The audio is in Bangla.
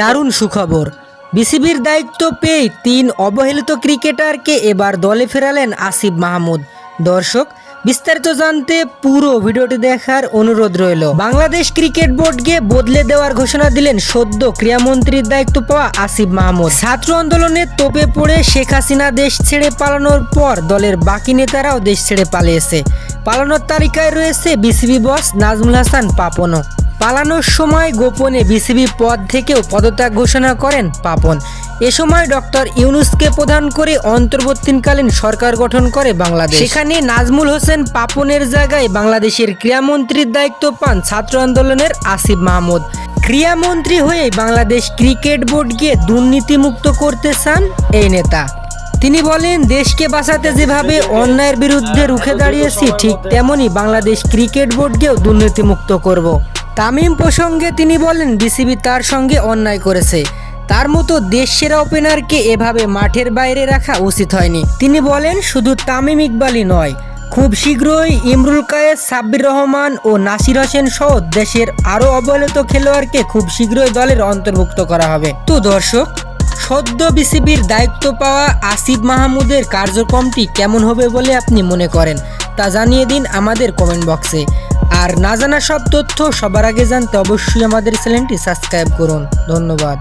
দারুণ সুখবর। বিসিবির দায়িত্ব পেয়ে তিন অবহেলিত ক্রিকেটারকে এবার দলে ফেরালেন আসিফ মাহমুদ। দর্শক বিস্তারিত জানতে পুরো ভিডিওটি দেখার অনুরোধ রইল। বাংলাদেশ ক্রিকেট বোর্ডকে বদলে দেওয়ার ঘোষণা দিলেন সদ্য ক্রীড়ামন্ত্রীর দায়িত্ব পাওয়া আসিফ মাহমুদ। ছাত্র আন্দোলনে তোপে পড়ে শেখ হাসিনা দেশ ছেড়ে পালানোর পর দলের বাকি নেতারাও দেশ ছেড়ে পালিয়েছে। পালানোর তালিকায় রয়েছে বিসিবি বস নাজমুল হাসান পাপনও। পালানোর সময় গোপনে বিসিবি পদ থেকেও পদত্যাগ ঘোষণা করেন পাপন। এ সময় ডক্টর ইউনুসকে প্রধান করে অন্তর্বর্তীকালীন সরকার গঠন করে বাংলাদেশ। সেখানে নাজমুল হোসেন পাপনের জায়গায় বাংলাদেশের ক্রীড়ামন্ত্রীর দায়িত্ব পান ছাত্র আন্দোলনের আসিফ মাহমুদ। ক্রীড়ামন্ত্রী হয়ে বাংলাদেশ ক্রিকেট বোর্ডকে দুর্নীতিমুক্ত করতে চান এই নেতা। তিনি বলেন, দেশকে বাঁচাতে যেভাবে অন্যায়ের বিরুদ্ধে রুখে দাঁড়িয়েছি, ঠিক তেমনি বাংলাদেশ ক্রিকেট বোর্ডকেও দুর্নীতিমুক্ত করব। তামিম প্রসঙ্গে তিনি বলেন, বিসিবি তার সঙ্গে অন্যায় করেছে। তার মতো দেশ সেরা ওপেনারকে এভাবে মাঠের বাইরে রাখা উচিত হয়নি। তিনি বলেন, শুধু তামিম ইকবালই নয়, খুব শীঘ্রই ইমরুল কায়েস, সাব্বির রহমান ও নাসির হোসেন সহ দেশের আরও অবহেলিত খেলোয়াড়কে খুব শীঘ্রই দলের অন্তর্ভুক্ত করা হবে। তো দর্শক, সদ্য বিসিবির দায়িত্ব পাওয়া আসিফ মাহমুদের কার্যক্রমটি কেমন হবে বলে আপনি মনে করেন, তা জানিয়ে দিন আমাদের কমেন্ট বক্সে। আর না জানা সব তথ্য সবার আগে জানতে অবশ্যই আমাদের চ্যানেলটি সাবস্ক্রাইব করুন। ধন্যবাদ।